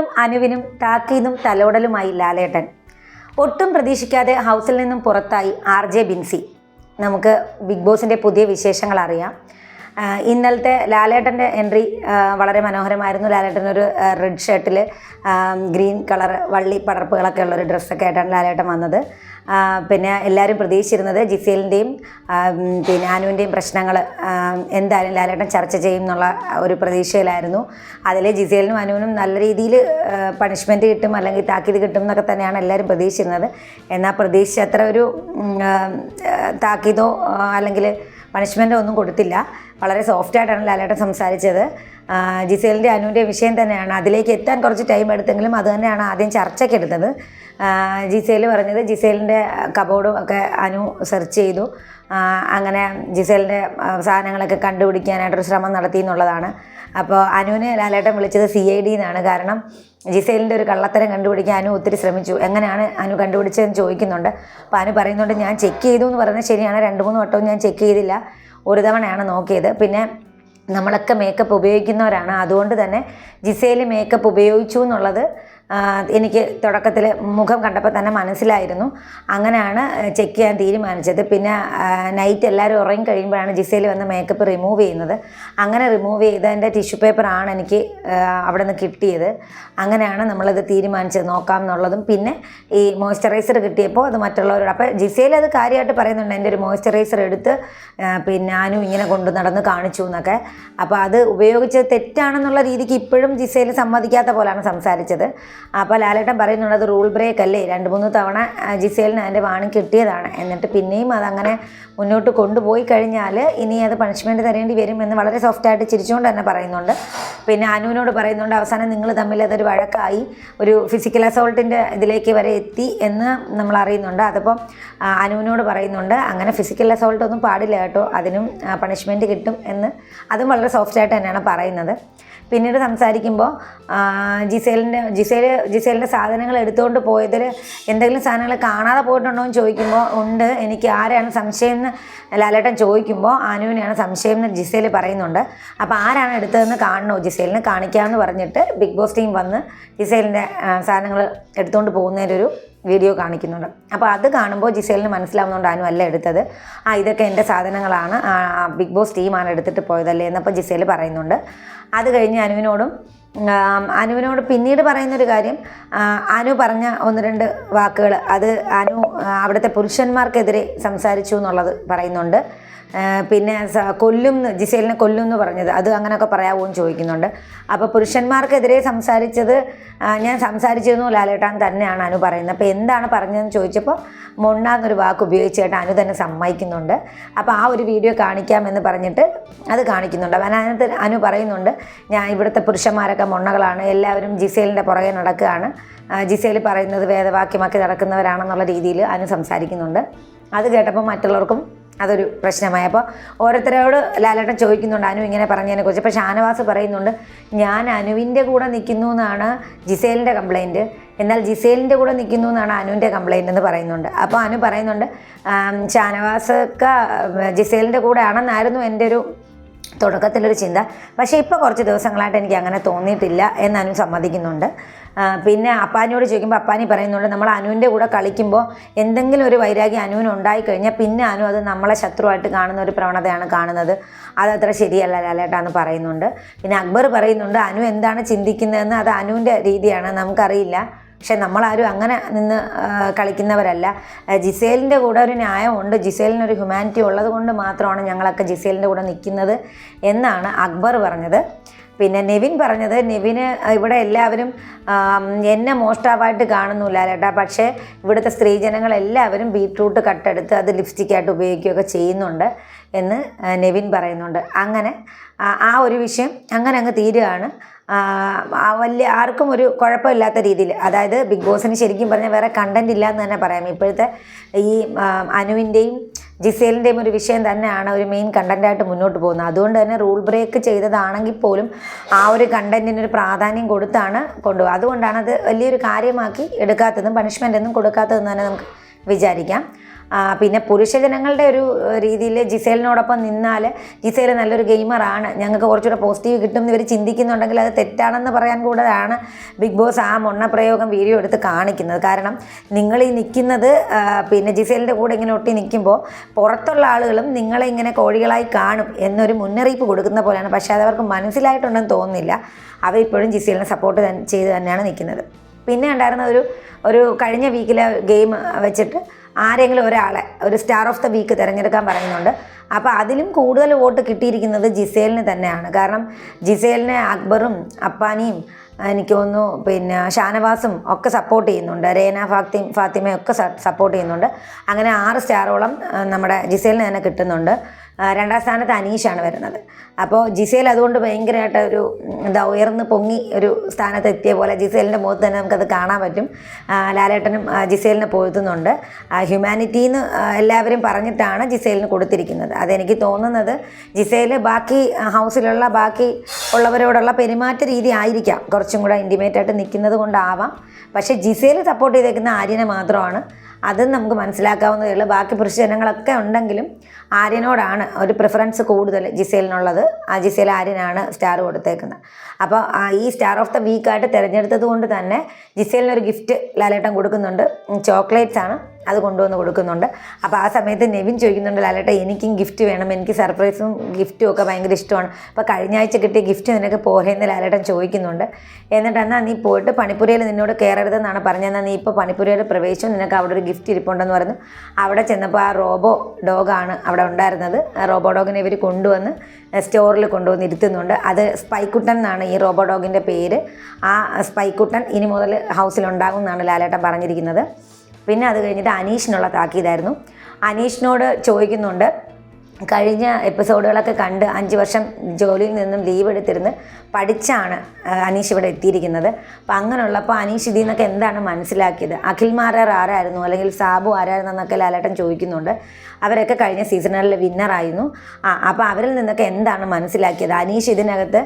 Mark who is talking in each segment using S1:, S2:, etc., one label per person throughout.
S1: ജിസേലിനും അനുവിനും താക്കീതും തലോടലുമായി ലാലേട്ടൻ. ഒട്ടും പ്രതീക്ഷിക്കാതെ ഹൗസിൽ നിന്നും പുറത്തായി ആർ ജെ ബിൻസി. നമുക്ക് ബിഗ് ബോസിന്റെ പുതിയ വിശേഷങ്ങൾ അറിയാം. ഇന്നലത്തെ ലാലേട്ടന്റെ എൻട്രി വളരെ മനോഹരമായിരുന്നു. ലാലേട്ടൻ ഒരു റെഡ് ഷർട്ടിൽ ഗ്രീൻ കളർ വള്ളി പടർപ്പുകളൊക്കെ ഉള്ളൊരു ഡ്രസ്സൊക്കെ ആയിട്ടാണ് ലാലേട്ടൻ വന്നത്. പിന്നെ എല്ലാവരും പ്രതീക്ഷിച്ചിരുന്നത് ജിസേലിന്റെയും പിന്നെ അനുവിന്റെയും പ്രശ്നങ്ങൾ എന്തായാലും ലാലേട്ടൻ ചർച്ച ചെയ്യും എന്നുള്ള ഒരു പ്രതീക്ഷയിലായിരുന്നു. അതിൽ ജിസേലിനും അനുവിനും നല്ല രീതിയിൽ പണിഷ്മെന്റ് കിട്ടും അല്ലെങ്കിൽ താക്കീത് കിട്ടും എന്നൊക്കെ തന്നെയാണ് എല്ലാവരും പ്രതീക്ഷിച്ചിരുന്നത്. എന്നാൽ പ്രതീക്ഷിച്ച അത്ര ഒരു താക്കീതോ അല്ലെങ്കിൽ പണിഷ്മെന്റോ ഒന്നും കൊടുത്തില്ല. വളരെ സോഫ്റ്റായിട്ടാണ് ലാലേട്ടൻ സംസാരിച്ചത്. ജിസേലിന്റെ അനുവിന്റെ വിഷയം തന്നെയാണ്. അതിലേക്ക് എത്താൻ കുറച്ച് ടൈം എടുത്തെങ്കിലും അത് തന്നെയാണ് ആദ്യം ചർച്ചയ്ക്കെടുത്തത് എടുത്തത്. ജിസേൽ പറഞ്ഞത് ജിസേലിന്റെ കബോർഡും ഒക്കെ അനു സെർച്ച് ചെയ്തു. അങ്ങനെ ജിസേലിന്റെ സാധനങ്ങളൊക്കെ കണ്ടുപിടിക്കാനായിട്ടൊരു ശ്രമം നടത്തി എന്നുള്ളതാണ്. അപ്പോൾ അനുവിനെ ലാലേട്ടൻ വിളിച്ചത് സി ഐ ഡി എന്നാണ്. കാരണം ജിസൈലിന്റെ ഒരു കള്ളത്തരം കണ്ടുപിടിക്കാൻ അനു ഒത്തിരി ശ്രമിച്ചു. എങ്ങനെയാണ് അനു കണ്ടുപിടിച്ചതെന്ന് ചോദിക്കുന്നുണ്ട്. അപ്പോൾ അനു പറയുന്നുണ്ട് ഞാൻ ചെക്ക് ചെയ്തു എന്ന് പറയുന്നത് ശരിയാണ്. രണ്ട് മൂന്ന് വട്ടവും ഞാൻ ചെക്ക് ചെയ്തില്ല. ഒരു തവണയാണ് നോക്കിയത്. പിന്നെ നമ്മളൊക്കെ മേക്കപ്പ് ഉപയോഗിക്കുന്നവരാണ്. അതുകൊണ്ട് തന്നെ ജിസേൽ മേക്കപ്പ് ഉപയോഗിച്ചു എന്നുള്ളത് എനിക്ക് തുടക്കത്തിൽ മുഖം കണ്ടപ്പോൾ തന്നെ മനസ്സിലായിരുന്നു. അങ്ങനെയാണ് ചെക്ക് ചെയ്യാൻ തീരുമാനിച്ചത്. പിന്നെ നൈറ്റ് എല്ലാവരും ഉറങ്ങി കഴിയുമ്പോഴാണ് ജിസേൽ വന്ന് മേക്കപ്പ് റിമൂവ് ചെയ്യുന്നത്. അങ്ങനെ റിമൂവ് ചെയ്തതിന്റെ ടിഷ്യൂ പേപ്പറാണ് എനിക്ക് അവിടെ നിന്ന് കിട്ടിയത്. അങ്ങനെയാണ് നമ്മളത് തീരുമാനിച്ചത്. നോക്കാം എന്നുള്ളതും. പിന്നെ ഈ മോയ്സ്ചറൈസർ കിട്ടിയപ്പോൾ അത് മറ്റുള്ളവരോട് അപ്പോൾ ജിസയിൽ അത് കാര്യമായിട്ട് പറയുന്നുണ്ട്. എന്റെ ഒരു മോയ്സ്ചറൈസർ എടുത്ത് പിന്നെ ഞാനും ഇങ്ങനെ കൊണ്ടു നടന്ന് കാണിച്ചു എന്നൊക്കെ. അപ്പോൾ അത് ഉപയോഗിച്ച് തെറ്റാണെന്നുള്ള രീതിക്ക് ഇപ്പോഴും ജിസയിൽ സമ്മതിക്കാത്ത പോലാണ് സംസാരിച്ചത്. അപ്പോൾ ലാലേട്ടൻ പറയുന്നുണ്ട് അത് റൂൾ ബ്രേക്ക് അല്ലേ? രണ്ട് മൂന്ന് തവണ ജിസേലിന് അതിന്റെ വാണി കിട്ടിയതാണ്. എന്നിട്ട് പിന്നെയും അതങ്ങനെ മുന്നോട്ട് കൊണ്ടുപോയി കഴിഞ്ഞാൽ ഇനി അത് പണിഷ്മെന്റ് തരേണ്ടി വരും എന്ന് വളരെ സോഫ്റ്റായിട്ട് ചിരിച്ചുകൊണ്ട് തന്നെ പറയുന്നുണ്ട്. പിന്നെ അനുവിനോട് പറയുന്നുണ്ട് അവസാനം നിങ്ങൾ തമ്മിൽ അതൊരു വഴക്കായി ഒരു ഫിസിക്കൽ അസോൾട്ടിന്റെ ഇതിലേക്ക് വരെ എത്തി എന്ന് നമ്മൾ അറിയുന്നുണ്ട്. അതിപ്പം അനുവിനോട് പറയുന്നുണ്ട് അങ്ങനെ ഫിസിക്കൽ അസോൾട്ട് ഒന്നും പാടില്ല കേട്ടോ അതിനും പണിഷ്മെന്റ് കിട്ടും എന്ന്. അതും വളരെ സോഫ്റ്റായിട്ട് തന്നെയാണ് പറയുന്നത്. പിന്നീട് സംസാരിക്കുമ്പോൾ ജിസേലിന്റെ ജിസേൽ ജിസേലിന്റെ സാധനങ്ങൾ എടുത്തുകൊണ്ട് പോയതിൽ എന്തെങ്കിലും സാധനങ്ങൾ കാണാതെ പോയിട്ടുണ്ടോ എന്ന് ചോദിക്കുമ്പോൾ ഉണ്ട്. എനിക്ക് ആരാണ് സംശയം എന്ന് ലാലേട്ടൻ ചോദിക്കുമ്പോൾ അനുവിനെയാണ് സംശയം എന്ന് ജിസേൽ പറയുന്നുണ്ട്. അപ്പോൾ ആരാണ് എടുത്തതെന്ന് കാണണോ? ജിസേലിന് കാണിക്കാമെന്ന് പറഞ്ഞിട്ട് ബിഗ് ബോസ് ടീം വന്ന് ജിസേലിന്റെ സാധനങ്ങൾ എടുത്തുകൊണ്ട് പോകുന്നതിന്റെ ഒരു വീഡിയോ കാണിക്കുന്നുണ്ട്. അപ്പോൾ അത് കാണുമ്പോൾ ജിസേലിന് മനസ്സിലാവുന്നതുകൊണ്ട് അനു അല്ല എടുത്തത്. ആ ഇതൊക്കെ എന്റെ സാധനങ്ങളാണ്. ബിഗ് ബോസ് ടീമാണ് എടുത്തിട്ട് പോയതല്ലേ എന്നപ്പോൾ ജിസേൽ പറയുന്നുണ്ട്. അത് കഴിഞ്ഞ് അനുവിനോടും അനുവിനോട് പിന്നീട് പറയുന്നൊരു കാര്യം അനു പറഞ്ഞ ഒന്ന് രണ്ട് വാക്കുകൾ അത് അനു അവിടുത്തെ പുരുഷന്മാർക്കെതിരെ സംസാരിച്ചു എന്നുള്ളത് പറയുന്നുണ്ട്. പിന്നെ കൊല്ലും ജിസേലിനെ കൊല്ലും എന്ന് പറഞ്ഞത്. അത് അങ്ങനെയൊക്കെ പറയാമോ എന്ന് ചോദിക്കുന്നുണ്ട്. അപ്പോൾ പുരുഷന്മാർക്കെതിരെ സംസാരിച്ചത് ഞാൻ സംസാരിച്ചിരുന്നു ലാലേട്ടാൻ തന്നെയാണ് അനു പറയുന്നത്. അപ്പോൾ എന്താണ് പറഞ്ഞതെന്ന് ചോദിച്ചപ്പോൾ മൊണ്ണ എന്നൊരു വാക്ക് ഉപയോഗിച്ചായിട്ട് അനു തന്നെ സമ്മതിക്കുന്നുണ്ട്. അപ്പോൾ ആ ഒരു വീഡിയോ കാണിക്കാമെന്ന് പറഞ്ഞിട്ട് അത് കാണിക്കുന്നുണ്ട്. അവൻ അതിനകത്ത് അനു പറയുന്നുണ്ട് ഞാൻ ഇവിടുത്തെ പുരുഷന്മാരൊക്കെ മൊണ്ണകളാണ്. എല്ലാവരും ജിസേലിന്റെ പുറകെ നടക്കുകയാണ്. ജിസേൽ പറയുന്നത് വേദവാക്യമാക്കി നടക്കുന്നവരാണെന്നുള്ള രീതിയിൽ അനു സംസാരിക്കുന്നുണ്ട്. അത് കേട്ടപ്പോൾ മറ്റുള്ളവർക്കും അതൊരു പ്രശ്നമായി. അപ്പോൾ ഓരോരുത്തരോട് ലാലേട്ടൻ ചോദിക്കുന്നുണ്ട് അനു ഇങ്ങനെ പറഞ്ഞതിനെ കുറിച്ച്. അപ്പോൾ ഷാനവാസ് പറയുന്നുണ്ട് ഞാൻ അനുവിന്റെ കൂടെ നിൽക്കുന്നു എന്നാണ് ജിസേലിന്റെ കംപ്ലൈന്റ് എന്നാൽ ജിസേലിന്റെ കൂടെ നിൽക്കുന്നു എന്നാണ് അനുവിന്റെ കംപ്ലൈന്റ് എന്ന് പറയുന്നുണ്ട്. അപ്പോൾ അനു പറയുന്നുണ്ട് ഷാനവാസ് ജിസേലിന്റെ കൂടെ ആണെന്നായിരുന്നു എന്റെ ഒരു തുടക്കത്തിലൊരു ചിന്ത. പക്ഷേ ഇപ്പോൾ കുറച്ച് ദിവസങ്ങളായിട്ട് എനിക്ക് അങ്ങനെ തോന്നിയിട്ടില്ല എന്ന് സമ്മതിക്കുന്നുണ്ട്. പിന്നെ അപ്പാനിയോട് ചോദിക്കുമ്പോൾ അപ്പാനി പറയുന്നുണ്ട് നമ്മൾ അനുവിന്റെ കൂടെ കളിക്കുമ്പോൾ എന്തെങ്കിലും ഒരു വൈരാഗ്യം അനുവിന് ഉണ്ടായിക്കഴിഞ്ഞാൽ പിന്നെ അനു അത് നമ്മളെ ശത്രുവായിട്ട് കാണുന്ന ഒരു പ്രവണതയാണ് കാണുന്നത്. അതത്ര ശരിയല്ല ലാലേട്ടാന്ന് പറയുന്നുണ്ട്. പിന്നെ അക്ബർ പറയുന്നുണ്ട് അനു എന്താണ് ചിന്തിക്കുന്നതെന്ന് അത് അനുവിന്റെ രീതിയാണ് നമുക്കറിയില്ല. പക്ഷെ നമ്മളാരും അങ്ങനെ നിന്ന് കളിക്കുന്നവരല്ല. ജിസേലിന്റെ കൂടെ ഒരു ന്യായമുണ്ട്. ജിസേലിനൊരു ഹ്യൂമാനിറ്റി ഉള്ളത് കൊണ്ട് മാത്രമാണ് ഞങ്ങളൊക്കെ ജിസേലിന്റെ കൂടെ നിൽക്കുന്നത് എന്നാണ് അക്ബർ പറഞ്ഞത്. പിന്നെ നെവിൻ പറഞ്ഞത് നെവിന് ഇവിടെ എല്ലാവരും എന്നെ മോഷ്ടാവായിട്ട് കാണുന്നു ലാലേട്ടാ പക്ഷേ ഇവിടുത്തെ സ്ത്രീജനങ്ങളെല്ലാവരും ബീട്രൂട്ട് കട്ടെടുത്ത് അത് ലിപ്സ്റ്റിക്കായിട്ട് ഉപയോഗിക്കുകയൊക്കെ ചെയ്യുന്നുണ്ട്. എന്ന് നെവിൻ പറയുന്നുണ്ട്. അങ്ങനെ ആ- ഒരു വിഷയം അങ്ങനെ അങ്ങ് തീരുകയാണ്. വലിയ ആർക്കും ഒരു കുഴപ്പമില്ലാത്ത രീതിയിൽ. അതായത് ബിഗ് ബോസിന് ശരിക്കും പറഞ്ഞാൽ വേറെ കണ്ടന്റ് ഇല്ല എന്ന് തന്നെ പറയാം. ഇപ്പോഴത്തെ ഈ അനുവിന്റെയും ജിസേലിന്റെയും ഒരു വിഷയം തന്നെയാണ് ഒരു മെയിൻ കണ്ടന്റായിട്ട് മുന്നോട്ട് പോകുന്നത്. അതുകൊണ്ട് തന്നെ റൂൾ ബ്രേക്ക് ചെയ്തതാണെങ്കിൽ പോലും ആ ഒരു കണ്ടന്റിനൊരു പ്രാധാന്യം കൊടുത്താണ് കൊണ്ടുപോകുക. അതുകൊണ്ടാണ് അത് വലിയൊരു കാര്യമാക്കി എടുക്കാത്തതും പണിഷ്മെന്റ് ഒന്നും കൊടുക്കാത്തതെന്ന് തന്നെ നമുക്ക് വിചാരിക്കാം. പിന്നെ പുരുഷജനങ്ങളുടെ ഒരു രീതിയിൽ ജിസേലിനോടൊപ്പം നിന്നാൽ ജിസേൽ നല്ലൊരു ഗെയിമറാണ് ഞങ്ങൾക്ക് കുറച്ചുകൂടെ പോസിറ്റീവ് കിട്ടും ഇവർ ചിന്തിക്കുന്നുണ്ടെങ്കിൽ അത് തെറ്റാണെന്ന് പറയാൻ കൂടെയാണ് ബിഗ് ബോസ് ആ മൊണ്ണപ്രയോഗം വീഡിയോ എടുത്ത് കാണിക്കുന്നത്. കാരണം നിങ്ങൾ ഈ നിൽക്കുന്നത് പിന്നെ ജിസേലിന്റെ കൂടെ ഇങ്ങനെ ഒട്ടി നിൽക്കുമ്പോൾ പുറത്തുള്ള ആളുകളും നിങ്ങളെ ഇങ്ങനെ കോഴികളായി കാണും എന്നൊരു മുന്നറിയിപ്പ് കൊടുക്കുന്ന പോലെയാണ്. പക്ഷേ അത് അവർക്ക് മനസ്സിലായിട്ടുണ്ടെന്ന് തോന്നുന്നില്ല. അവരിപ്പോഴും ജിസേലിനെ സപ്പോർട്ട് ചെയ്ത് തന്നെയാണ് നിൽക്കുന്നത് പിന്നെ ഉണ്ടായിരുന്ന ഒരു ഒരു കഴിഞ്ഞ വീക്കിലെ ഗെയിം വെച്ചിട്ട് ആരെങ്കിലും ഒരാളെ ഒരു സ്റ്റാർ ഓഫ് ദ വീക്ക് തിരഞ്ഞെടുക്കാൻ പറയുന്നുണ്ട്. അപ്പോൾ അതിലും കൂടുതൽ വോട്ട് കിട്ടിയിരിക്കുന്നത് ജിസേലിന് തന്നെയാണ്. കാരണം ജിസേലിനെ അക്ബറും അപ്പാനിയും എനിക്ക് തോന്നുന്നു പിന്നെ ഷാനവാസും ഒക്കെ സപ്പോർട്ട് ചെയ്യുന്നുണ്ട്. രേന ഫാത്തി ഫാത്തിമയൊക്കെ സപ്പോർട്ട് ചെയ്യുന്നുണ്ട്. അങ്ങനെ ആറ് സ്റ്റാറോളം നമ്മുടെ ജിസേലിന് തന്നെ കിട്ടുന്നുണ്ട്. രണ്ടാം സ്ഥാനത്ത് അനീഷാണ് വരുന്നത്. അപ്പോൾ ജിസേൽ അതുകൊണ്ട് ഭയങ്കരമായിട്ട് ഒരു എന്താ ഉയർന്ന് പൊങ്ങി ഒരു സ്ഥാനത്ത് എത്തിയ പോലെ ജിസേലിന്റെ മുഖത്ത് തന്നെ നമുക്കത് കാണാൻ പറ്റും. ലാലേട്ടനും ജിസേലിനെ പൊഴുത്തുന്നുണ്ട് ഹ്യൂമാനിറ്റീന്ന് എല്ലാവരും പറഞ്ഞിട്ടാണ് ജിസേലിന് കൊടുത്തിരിക്കുന്നത്. അതെനിക്ക് തോന്നുന്നത് ജിസേൽ ബാക്കി ഹൗസിലുള്ള ബാക്കി ഉള്ളവരോടുള്ള പെരുമാറ്റ രീതി ആയിരിക്കാം. കുറച്ചും കൂടെ ഇന്റിമേറ്റ് ആയിട്ട് നിൽക്കുന്നത് കൊണ്ടാവാം. പക്ഷേ ജിസേൽ സപ്പോർട്ട് ചെയ്തേക്കുന്ന ആര്യനെ മാത്രമാണ്. അതും നമുക്ക് മനസ്സിലാക്കാവുന്നതേ ഉള്ളൂ ബാക്കി പുരുഷജനങ്ങളൊക്കെ ഉണ്ടെങ്കിലും ആര്യനോടാണ് ഒരു പ്രിഫറൻസ് കൂടുതൽ ജിസേലിനുള്ളത്. ആ ജിസേൽ ആര്യനാണ് സ്റ്റാർ കൊടുത്തേക്കുന്നത്. അപ്പോൾ ഈ സ്റ്റാർ ഓഫ് ദ വീക്കായിട്ട് തിരഞ്ഞെടുത്തത് കൊണ്ട് തന്നെ ജിസേലിനൊരു ഗിഫ്റ്റ് ലാലേട്ടൻ കൊടുക്കുന്നുണ്ട്. ചോക്ലേറ്റ്സ് ആണ്. അത് കൊണ്ടുവന്ന് കൊടുക്കുന്നുണ്ട്. അപ്പോൾ ആ സമയത്ത് നെവിൻ ചോദിക്കുന്നുണ്ട് ലാലേട്ട എനിക്കും ഗിഫ്റ്റ് വേണം. എനിക്ക് സർപ്രൈസും ഗിഫ്റ്റും ഒക്കെ ഭയങ്കര ഇഷ്ടമാണ്. അപ്പോൾ കഴിഞ്ഞ ആഴ്ച കിട്ടിയ ഗിഫ്റ്റ് നിനക്ക് പോരേന്ന് ലാലേട്ടൻ ചോദിക്കുന്നുണ്ട്. എന്നിട്ട് എന്നാൽ നീ പോയിട്ട് പണിപ്പുരയിൽ നിന്നോട് കയറരുതെന്നാണ് പറഞ്ഞതെന്നാൽ നീ ഇപ്പോൾ പണിപ്പുരയിൽ പ്രവേശിച്ചു? നിനക്ക് അവിടെ ഒരു ഗിഫ്റ്റ് ഇരിപ്പുണ്ടെന്ന് പറഞ്ഞു. അവിടെ ചെന്നപ്പോൾ ആ റോബോ ഡോഗാണ് അവിടെ ഉണ്ടായിരുന്നത്. റോബോ ഡോഗിനെ ഇവർ കൊണ്ടുവന്ന് സ്റ്റോറിൽ കൊണ്ടുവന്ന് ഇരുത്തുന്നുണ്ട്. അത് സ്പൈക്കുട്ടൻ എന്നാണ് ഈ റോബോ ഡോഗിന്റെ പേര്. ആ സ്പൈക്കുട്ടൻ ഇനി മുതൽ ഹൗസിലുണ്ടാകും എന്നാണ് ലാലേട്ടൻ പറഞ്ഞിരിക്കുന്നത്. പിന്നെ അത് കഴിഞ്ഞിട്ട് അനീഷിനുള്ള താക്കീതായിരുന്നു. അനീഷിനോട് ചോദിക്കുന്നുണ്ട് കഴിഞ്ഞ എപ്പിസോഡുകളൊക്കെ കണ്ട് അഞ്ച് വർഷം ജോലിയിൽ നിന്നും ലീവ് എടുത്തിരുന്ന് പഠിച്ചാണ് അനീഷ് ഇവിടെ എത്തിയിരിക്കുന്നത്. അപ്പം അങ്ങനെയുള്ളപ്പോൾ അനീഷ് ഇതിൽ നിന്നൊക്കെ എന്താണ് മനസ്സിലാക്കിയത്? അഖിൽ മാരാർ ആരായിരുന്നു? അല്ലെങ്കിൽ സാബു ആരായിരുന്നു എന്നൊക്കെ ലാലേട്ടൻ ചോദിക്കുന്നുണ്ട്. അവരൊക്കെ കഴിഞ്ഞ സീസണുകളിൽ വിന്നറായിരുന്നു ആ അപ്പോൾ അവരിൽ നിന്നൊക്കെ എന്താണ് മനസ്സിലാക്കിയത്? അനീഷ് ഇതിനകത്ത്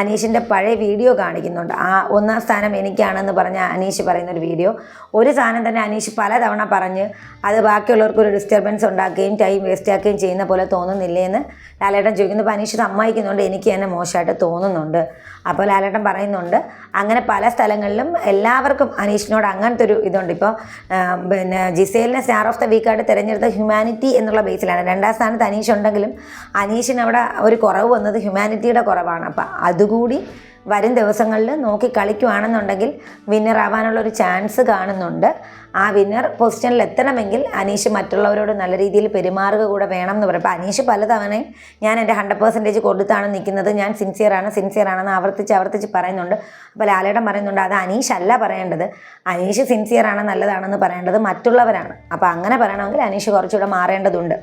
S1: അനീഷിന്റെ പഴയ വീഡിയോ കാണിക്കുന്നുണ്ട്. ആ ഒന്നാം സ്ഥാനം എനിക്കാണെന്ന് പറഞ്ഞ അനീഷ് പറയുന്ന ഒരു വീഡിയോ. ഒരു സാധനം തന്നെ അനീഷ് പലതവണ പറഞ്ഞ് അത് ബാക്കിയുള്ളവർക്ക് ഒരു ഡിസ്റ്റർബൻസ് ഉണ്ടാക്കുകയും ടൈം വേസ്റ്റ് ആക്കുകയും ചെയ്യുന്ന. പോലെ തോന്നുന്നില്ലേ എന്ന് ലാലേട്ടൻ ചോദിക്കുന്നു അനീഷ് സമ്മതിക്കുന്നുണ്ട് എനിക്ക് തന്നെ മോശമായിട്ട് തോന്നുന്നുണ്ട്. അപ്പോൾ ലാലേട്ടൻ പറയുന്നുണ്ട് അങ്ങനെ പല സ്ഥലങ്ങളിലും എല്ലാവർക്കും അനീഷിനോട് അങ്ങനത്തെ ഒരു ഇതുണ്ട്. ഇപ്പോൾ പിന്നെ ജിസേലിനെ സ്റ്റാർ ഓഫ് ദ വീക്കായിട്ട് തിരഞ്ഞെടുത്ത ഹ്യൂമാനിറ്റി എന്നുള്ള ബേസിലാണ്. രണ്ടാം സ്ഥാനത്ത് അനീഷ് ഉണ്ടെങ്കിലും അനീഷിന് അവിടെ ഒരു കുറവ് വന്നത് ഹ്യൂമാനിറ്റിയുടെ കുറവാണ്. അപ്പോൾ അതുകൂടി വരും ദിവസങ്ങളിൽ നോക്കി കളിക്കുവാണെന്നുണ്ടെങ്കിൽ വിന്നർ ആവാനുള്ള ഒരു ചാൻസ് കാണുന്നുണ്ട്. ആ വിന്നർ പൊസിഷനിൽ എത്തണമെങ്കിൽ അനീഷ് മറ്റുള്ളവരോട് നല്ല രീതിയിൽ പെരുമാറുക കൂടെ വേണം എന്ന് പറയും. അപ്പോൾ അനീഷ് പലതവണയും ഞാൻ എന്റെ ഹൺഡ്രഡ് പെർസെന്റേജ് കൊടുത്താണ് നിൽക്കുന്നത്. ഞാൻ സിൻസിയറാണ് സിൻസിയറാണെന്ന് ആവർത്തിച്ച് ആവർത്തിച്ച് പറയുന്നുണ്ട്. അപ്പോൾ ലാലേട്ടൻ പറയുന്നുണ്ട് അത് അനീഷ് അല്ല പറയേണ്ടത്. അനീഷ് സിൻസിയറാണ് നല്ലതാണെന്ന് പറയേണ്ടത് മറ്റുള്ളവരാണ്. അപ്പോൾ അങ്ങനെ പറയണമെങ്കിൽ അനീഷ് കുറച്ചുകൂടെ മാറേണ്ടതുണ്ട്.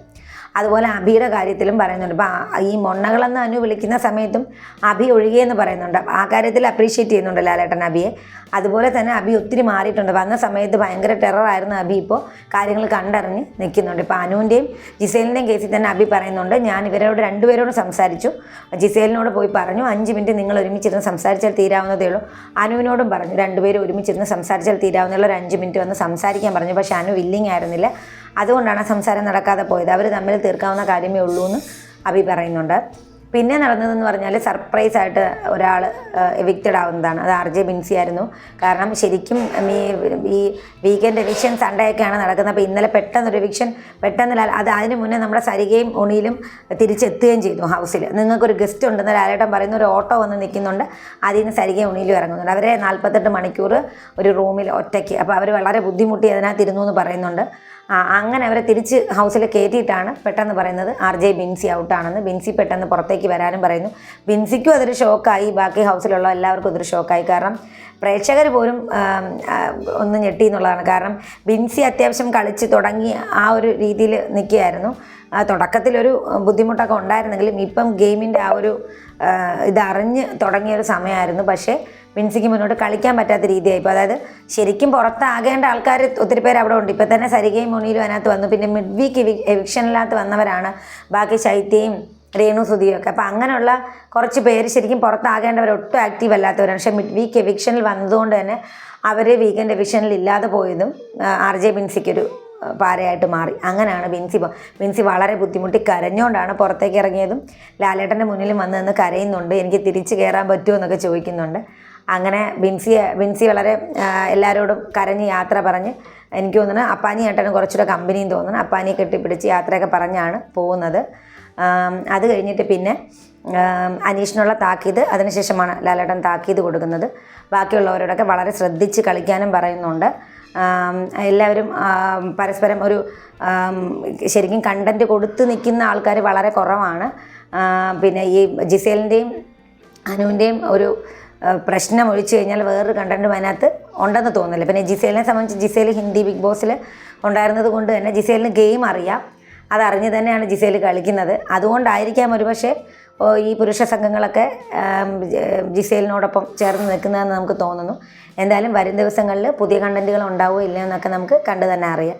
S1: അതുപോലെ അഭിയുടെ കാര്യത്തിലും പറയുന്നുണ്ട്. ഇപ്പം ഈ മൊണ്ണകളെന്ന് അനു വിളിക്കുന്ന സമയത്തും അഭി ഒഴികെയെന്ന് പറയുന്നുണ്ട്. ആ കാര്യത്തിൽ അപ്രീഷിയേറ്റ് ചെയ്യുന്നുണ്ട് ലാലേട്ടൻ അഭിയെ അതുപോലെ തന്നെ അഭി ഒത്തിരി മാറിയിട്ടുണ്ട്. വന്ന സമയത്ത് ഭയങ്കര ടെററായിരുന്നു അഭി ഇപ്പോൾ കാര്യങ്ങൾ കണ്ടറിഞ്ഞ് നിൽക്കുന്നുണ്ട്. ഇപ്പോൾ അനുവിന്റെയും ജിസേലിന്റെയും കേസിൽ തന്നെ അഭി പറയുന്നുണ്ട്. ഞാൻ ഇവരോട് രണ്ടുപേരോട് സംസാരിച്ചു. ജിസേലിനോട് പോയി പറഞ്ഞു. അഞ്ച് മിനിറ്റ് നിങ്ങൾ ഒരുമിച്ചിരുന്ന് സംസാരിച്ചാൽ തീരാവുന്നതേ ഉള്ളൂ. അനുവിനോടും പറഞ്ഞു. രണ്ടുപേരും ഒരുമിച്ചിരുന്ന് സംസാരിച്ചാൽ തീരാവുന്നുള്ള ഒരു അഞ്ച് മിനിറ്റ് വന്ന് സംസാരിക്കാൻ പറഞ്ഞു. പക്ഷേ അനു വില്ലിങ് ആയിരുന്നില്ല. അതുകൊണ്ടാണ് സംസാരം നടക്കാതെ പോയത്. അവർ തമ്മിൽ തീർക്കാവുന്ന കാര്യമേ ഉള്ളൂ എന്ന് അഭി പറയുന്നുണ്ട്. പിന്നെ നടന്നതെന്ന് പറഞ്ഞാൽ സർപ്രൈസ് ആയിട്ട് ഒരാൾ എവിക്റ്റഡ് ആവുന്നതാണ്. അത് ആർ ജെ ബിൻസി ആയിരുന്നു. കാരണം ശരിക്കും ഈ ഈ വീക്കെൻഡ് എവിക്ഷൻ സൺഡേ ഒക്കെയാണ് നടക്കുന്നത്. അപ്പോൾ ഇന്നലെ പെട്ടെന്നൊരു എവിക്ഷൻ പെട്ടെന്ന് അത് അതിന് മുന്നേ നമ്മുടെ സരികയും ഉണിയിലും തിരിച്ചെത്തുകയും ചെയ്തു ഹൗസിൽ. നിങ്ങൾക്കൊരു ഗസ്റ്റ് ഉണ്ടെന്ന് ലാലേട്ടൻ പറയുന്ന ഒരു ഓട്ടോ വന്ന് നിൽക്കുന്നുണ്ട്. അതിൽ നിന്ന് സരികയും ഉണിയിലും ഇറങ്ങുന്നുണ്ട്. അവരെ നാൽപ്പത്തെട്ട് മണിക്കൂർ ഒരു റൂമിൽ ഒറ്റയ്ക്ക്. അപ്പോൾ അവർ വളരെ ബുദ്ധിമുട്ടി അതിനകത്ത് ഇരുന്നു എന്ന് പറയുന്നുണ്ട്. അങ്ങനെ അവരെ തിരിച്ച് ഹൗസിൽ കയറ്റിയിട്ടാണ് പെട്ടെന്ന് പറയുന്നത്. ആർ ജെ ബിൻസി ഔട്ടാണെന്ന് ബിൻസി പെട്ടെന്ന് പുറത്തേക്ക് വരാനും പറയുന്നു. ബിൻസിക്കും അതൊരു ഷോക്കായി ബാക്കി ഹൗസിലുള്ള എല്ലാവർക്കും അതൊരു ഷോക്കായി കാരണം പ്രേക്ഷകർ പോലും ഒന്ന് ഞെട്ടി എന്നുള്ളതാണ്. കാരണം ബിൻസി അത്യാവശ്യം കളിച്ച് തുടങ്ങി ആ ഒരു രീതിയിൽ നിൽക്കുകയായിരുന്നു. തുടക്കത്തിലൊരു ബുദ്ധിമുട്ടൊക്കെ ഉണ്ടായിരുന്നെങ്കിലും ഇപ്പം ഗെയിമിന്റെ ആ ഒരു ഇതറിഞ്ഞ് തുടങ്ങിയ ഒരു സമയമായിരുന്നു. പക്ഷേ ബിൻസിക്ക് മുന്നോട്ട് കളിക്കാൻ പറ്റാത്ത രീതിയായി ഇപ്പോൾ അതായത് ശരിക്കും പുറത്താകേണ്ട ആൾക്കാർ ഒത്തിരി പേര് അവിടെ ഉണ്ട്. ഇപ്പോൾ തന്നെ സരികയും മുണിയിലും അതിനകത്ത് വന്നു. പിന്നെ മിഡ് വീക്ക് എവിക്ഷനിനകത്ത് വന്നവരാണ് ബാക്കി ശൈത്യയും രേണു സുധിയും ഒക്കെ. അപ്പം അങ്ങനെയുള്ള കുറച്ച് പേര് ശരിക്കും പുറത്താകേണ്ടവർ ഒട്ടും ആക്റ്റീവ് അല്ലാത്തവരാണ്. പക്ഷേ മിഡ് വീക്ക് എവിക്ഷനിൽ വന്നതുകൊണ്ട് തന്നെ അവർ വീക്കെൻഡ് എവിക്ഷനിൽ ഇല്ലാതെ പോയതും ആർ ജെ ബിൻസിക്കൊരു പാരയായിട്ട് മാറി. അങ്ങനെയാണ് ബിൻസി ബിൻസി വളരെ ബുദ്ധിമുട്ടി കരഞ്ഞുകൊണ്ടാണ് പുറത്തേക്ക് ഇറങ്ങിയതും ലാലേട്ടന്റെ മുന്നിലും വന്ന് നിന്ന് കരയുന്നുണ്ട്. എനിക്ക് തിരിച്ചു കയറാൻ പറ്റുമോ എന്നൊക്കെ ചോദിക്കുന്നുണ്ട്. അങ്ങനെ ബിൻസി ബിൻസി വളരെ എല്ലാവരോടും കരഞ്ഞ് യാത്ര പറഞ്ഞ് എനിക്ക് തോന്നുന്നു അപ്പാനി ഏട്ടനും കുറച്ചുകൂടെ കമ്പനിയും തോന്നുന്നു. അപ്പാനിയെ കെട്ടിപ്പിടിച്ച് യാത്രയൊക്കെ പറഞ്ഞാണ് പോകുന്നത്. അത് കഴിഞ്ഞിട്ട് പിന്നെ അനീഷിനുള്ള താക്കീത് അതിനുശേഷമാണ് ലാലേട്ടൻ താക്കീത് കൊടുക്കുന്നത്. ബാക്കിയുള്ളവരോടൊക്കെ വളരെ ശ്രദ്ധിച്ച് കളിക്കാനും പറയുന്നുണ്ട്. എല്ലാവരും പരസ്പരം ഒരു ശരിക്കും കണ്ടന്റ് കൊടുത്ത് നിൽക്കുന്ന ആൾക്കാർ വളരെ കുറവാണ്. പിന്നെ ഈ ജിസേലിന്റെയും അനുവിന്റെയും ഒരു പ്രശ്നം ഒഴിച്ചു കഴിഞ്ഞാൽ വേറൊരു കണ്ടന്റും അതിനകത്ത് ഉണ്ടെന്ന് തോന്നുന്നില്ല. പിന്നെ ജിസേലിനെ സംബന്ധിച്ച് ജിസേൽ ഹിന്ദി ബിഗ് ബോസിൽ ഉണ്ടായിരുന്നത് കൊണ്ട് തന്നെ ജിസേലിന് ഗെയിം അറിയാം. അതറിഞ്ഞ് തന്നെയാണ് ജിസേൽ കളിക്കുന്നത്. അതുകൊണ്ടായിരിക്കാം ഒരുപക്ഷെ ഈ പുരുഷ സംഘങ്ങളൊക്കെ ജിസേലിനോടൊപ്പം ചേർന്ന് നിൽക്കുന്നതെന്ന് നമുക്ക് തോന്നുന്നു. എന്തായാലും വരും ദിവസങ്ങളിൽ പുതിയ കണ്ടന്റുകൾ ഉണ്ടാവുമോ ഇല്ലയോ എന്നൊക്കെ നമുക്ക് കണ്ടു തന്നെ അറിയാം.